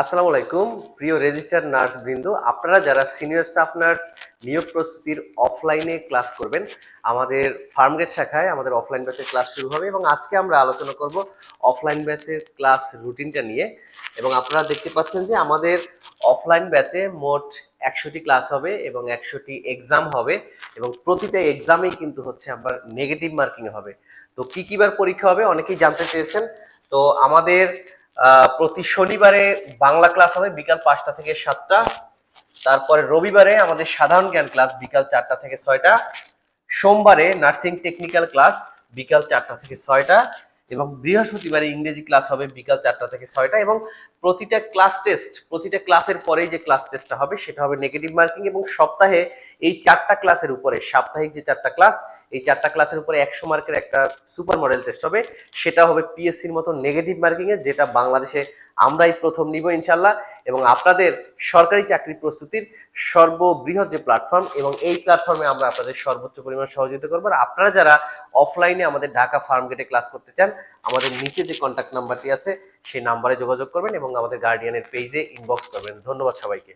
আসসালামু আলাইকুম, প্রিয় রেজিস্টার্ড নার্স বৃন্দ, আপনারা যারা সিনিয়র স্টাফ নার্স নিয়োগ প্রস্তুতির অফলাইনে ক্লাস করবেন, আমাদের ফার্মগেট শাখায় আমাদের অফলাইন ব্যাচের ক্লাস শুরু হবে এবং আজকে আমরা আলোচনা করব অফলাইন ব্যাচের ক্লাস রুটিনটা নিয়ে। এবং আপনারা দেখতে পাচ্ছেন যে আমাদের অফলাইন ব্যাচে মোট একশোটি ক্লাস হবে এবং একশোটি এক্সাম হবে এবং প্রতিটা এক্সামেই কিন্তু হচ্ছে আবার নেগেটিভ মার্কিং হবে। তো কি কি বার পরীক্ষা হবে অনেকেই জানতে চেয়েছেন। তো আমাদের প্রতি শনিবারে বাংলা ক্লাস হবে বিকাল পাঁচটা থেকে সাতটা। তারপরে রবিবারে আমাদের সাধারণ জ্ঞান ক্লাস বিকাল চারটা থেকে ছয়টা। সোমবারে নার্সিং টেকনিক্যাল ক্লাস বিকাল চারটা থেকে ছয়টা। এবং বৃহস্পতিবারে ইংরেজি ক্লাস হবে বিকাল চারটা থেকে ছয়টা। এবং প্রতিটা ক্লাস টেস্ট প্রতিটা ক্লাসের পরেই যে ক্লাস টেস্টটা হবে, সেটা হবে নেগেটিভ মার্কিং এবং সপ্তাহে এই চারটা ক্লাসের উপরে, সাপ্তাহিক যে চারটা ক্লাস এই চারটা ক্লাসের উপরে একশো মার্কের একটা সুপার মডেল টেস্ট হবে। সেটা হবে পিএসসির মতো নেগেটিভ মার্কিং এর যেটা বাংলাদেশে আমরাই প্রথম নিব ইনশাল্লাহ এবং আপনাদের সরকারি চাকরি প্রস্তুতির সর্ববৃহৎ যে প্ল্যাটফর্ম এবং এই প্ল্যাটফর্মে আমরা আপনাদের সর্বোচ্চ পরিমাণ সহযোগিতা করব। আর আপনারা যারা অফলাইনে আমাদের ঢাকা ফার্ম গেটে ক্লাস করতে চান, আমাদের নিচে যে কন্ট্যাক্ট নাম্বারটি আছে সেই নাম্বারে যোগাযোগ করবেন এবং আমাদের গার্ডিয়ানের পেজে ইনবক্স করবেন। ধন্যবাদ সবাইকে।